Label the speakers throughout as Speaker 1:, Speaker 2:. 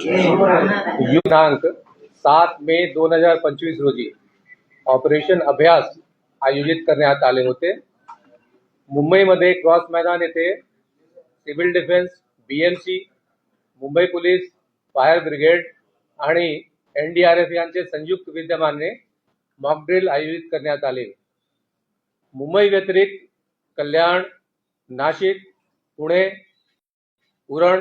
Speaker 1: दिनांक सात मे दोन हजार पंचवीस रोजी ऑपरेशन अभ्यास आयोजित करण्यात आले होते. मुंबईमध्ये क्रॉस मैदान येथे civil defence BMC Mumbai police fire brigade आणि एन डी आर एफ यांचे संयुक्त विद्यमाने मॉकड्रिल आयोजित करण्यात आले. मुंबई व्यतिरिक्त कल्याण नाशिक पुणे उरण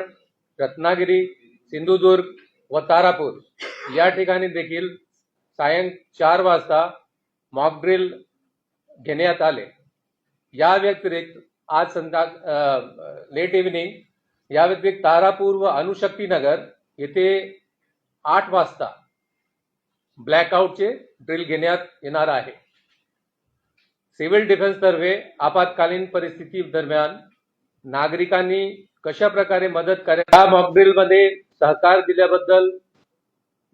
Speaker 1: रत्नागिरी सिंधुदुर्ग व तारापूर. या ठिकाणी देखील सायं चार वाजता मॉकड्रिल घेण्यात आले. या व्यतिरिक्त आज संध्या लेट इव्हिनिंग या व्यतिरिक्त तारापूर व अणुशक्तीनगर येथे आठ वाजता ब्लॅकआउटचे ड्रिल घेण्यात येणार आहे. सिव्हिल डिफेन्सतर्फे आपत्कालीन परिस्थिती दरम्यान नागरिकांनी कशा प्रकारे मदत करायला या मॉकड्रिलमध्ये सहकार दिल्याबद्दल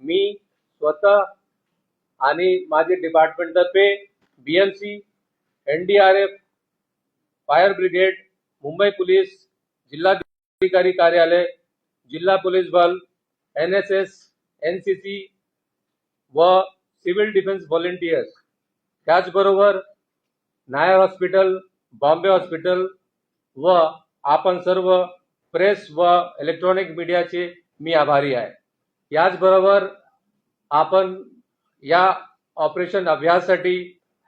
Speaker 1: मी स्वतः आणि माझे डिपार्टमेंटतर्फे BMC N D R F fire brigade Mumbai police जिल्हाधिकारी कार्यालय जिल्हा पोलीस बल N S S N C C व सिव्हिल डिफेन्स व्हॉलेंटियर्स त्याचबरोबर नायर हॉस्पिटल बॉम्बे हॉस्पिटल व आपण सर्व प्रेस व इलेक्ट्रॉनिक मीडियाचे मी आभारी आहे. याचबरोबर आपण या ऑपरेशन अभ्यासासाठी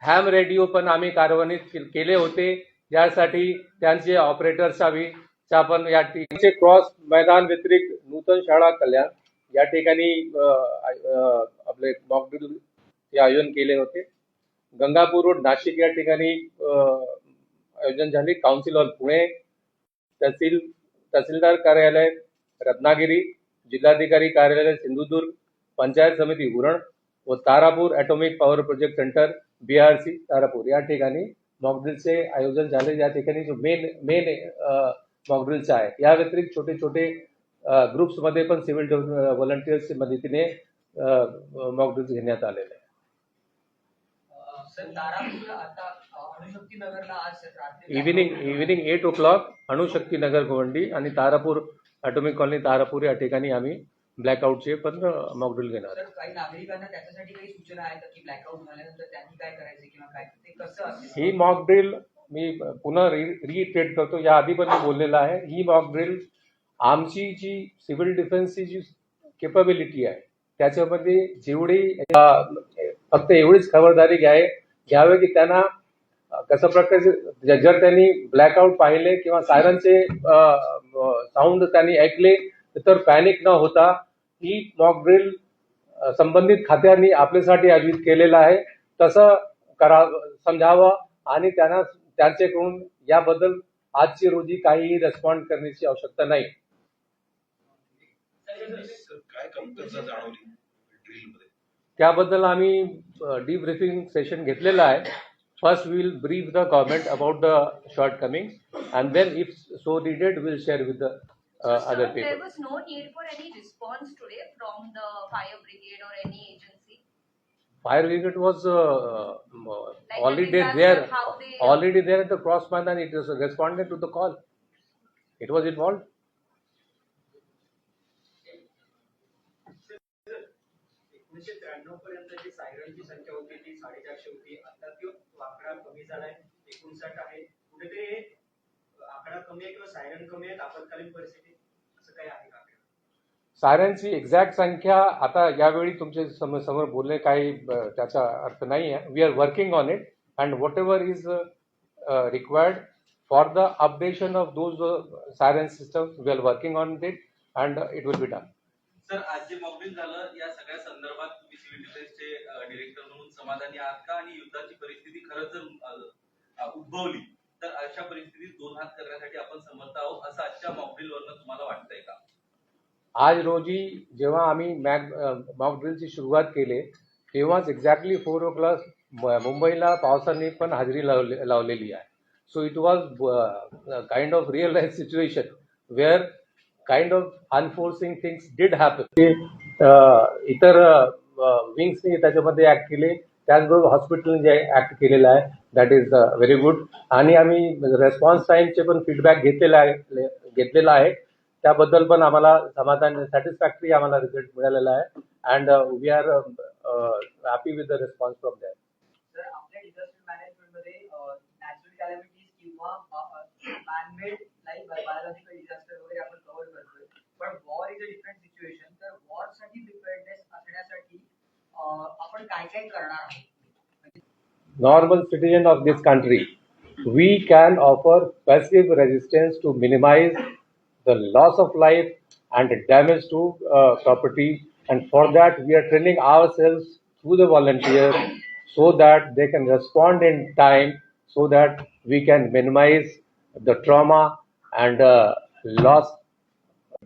Speaker 1: हॅम रेडिओ पण आम्ही कार्यान्वित केले होते. यासाठी त्यांचे ऑपरेटर्सचा बी पण या ठिकाणी क्रॉस मैदान व्यतिरिक्त नूतन शाळा कल्याण या ठिकाणी आपले मॉकड्रिल हे आयोजन केले होते. गंगापूर रोड नाशिक या ठिकाणी आयोजन झाले. काउन्सिल हॉल पुणे तहसील तहसीलदार कार्यालय रत्नागिरी. जिल्हाधिकारी कार्यालय सिंधुदुर्ग पंचायत समिती उरण व Tarapur atomic power project centre B R C Tarapur. या ठिकाणी मॉकड्रिलचे आयोजन झाले. या ठिकाणी जो मेन मेन मॉकड्रिलचा आहे. या व्यतिरिक्त छोटे छोटे ग्रुप्समध्ये पण सिव्हिल व्हॉलंटियर्सच्या मदतीने मॉकड्रिल्स घेण्यात आलेले evening evening eight o'clock Anushakti Nagar Govandi आणि तारापूर ॲटॉमिक कॉलनी तारापूर या ठिकाणी आम्ही ब्लॅकआउटचे पण मॉकड्रिल घेणार.
Speaker 2: सर काही नागरिकांना त्याच्यासाठी काही सूचना आहेत का की ब्लॅकआउट झाल्यानंतर त्यांनी काय करायचं किंवा काय? ते कसं असेल?
Speaker 1: ही मॉक ड्रिल मी पुन्हा रि रिट्रेट करतो. या आधी पण मी बोललेलं आहे. ही मॉक ड्रिल आमची जी सिव्हिल डिफेन्सची जी केपॅबिलिटी आहे त्याच्यामध्ये जेवढी फक्त एवढीच खबरदारी घ्याय घ्यावे की त्यांना कसं प्रकारचे जर त्यांनी ब्लॅकआउट पाहिले किंवा सायरनचे साऊंड त्यांनी ऐकले तर पॅनिक न होता ही मॉक ड्रिल संबंधित खात्यांनी आपल्यासाठी आयोजित केलेलं आहे. तसं करा समजावं आणि त्यांना त्यांच्याकडून याबद्दल आजची रोजी काहीही रेस्पॉन्ड करण्याची आवश्यकता नाही. त्याबद्दल आम्ही डीब्रिफिंग सेशन घेतलेलं आहे. First, we will brief the government about the shortcomings, and then, if so needed, we'll share with the uh, so, other
Speaker 3: sir,
Speaker 1: people.
Speaker 3: There was no need for any response today from the fire brigade or any agency.
Speaker 1: Fire brigade was uh, um, uh
Speaker 3: like
Speaker 1: already there,
Speaker 3: they,
Speaker 1: already there at the cross and it was responded to the call. It was involved.
Speaker 4: जी सायरनची संख्या होती ती साडेचारशे होती. आता ती आकडा कमी झालाय एकोणसाठ आहे. कुठेतरी हे आकडा कमी आहे किंवा सायरन कमी आहेत आपत्कालीन परिस्थितीत असं काही आहे का?
Speaker 1: साऱ्यांची एक्झॅक्ट संख्या आता यावेळी तुमच्यासमोर समोर बोलणे काही त्याचा अर्थ नाही आहे. We are working on it and whatever is required for the updation of those siren systems we are working on it and it will be done
Speaker 5: sir आज जे मॉकड्रिल झालं या समाधानी आहात का? आणि युद्धाची परिस्थिती खरंच जर उद्भवली तर अशा परिस्थितीत दोन हात करण्यासाठी आपण समर्थ आहोत असं आजच्या मॉकड्रिल वरनं तुम्हाला वाटतंय का?
Speaker 1: आज रोजी जेव्हा आम्ही मॅग मॉकड्रिलची सुरुवात केली तेव्हाच एक्झॅक्टली फोर ओ क्लॉक मुंबईला पावसाने पण हजेरी लावले लावलेली आहे. So it was kind of real life situation where kind of enforcing things did happen इतर विंग्सनी त्याच्यामध्ये ॲक्ट केले. त्याचबरोबर हॉस्पिटलने जे ॲक्ट केलेलं आहे दॅट इज व्हेरी गुड आणि आम्ही रेस्पॉन्स टाईमचे पण फीडबॅक घेतलेला आहे घेतलेला आहे. त्याबद्दल पण आम्हाला समाधान सॅटिस्फॅक्टरी आम्हाला रिझल्ट मिळालेला आहे. And we are happy with the
Speaker 2: response from that मॅनेजमेंटमध्ये natural calamities किंवा manmade like biological disaster आपण काय काय करणार आहोत
Speaker 1: normal citizen of this country, we can offer passive resistance to minimize the loss of life and damage to uh, property. And for that, we are training ourselves through the volunteers so that they can respond in time so that we can minimize the trauma and uh, loss.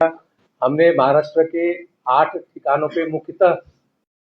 Speaker 1: हमने महाराष्ट्र के आठ ठिकानों पे मुख्यतः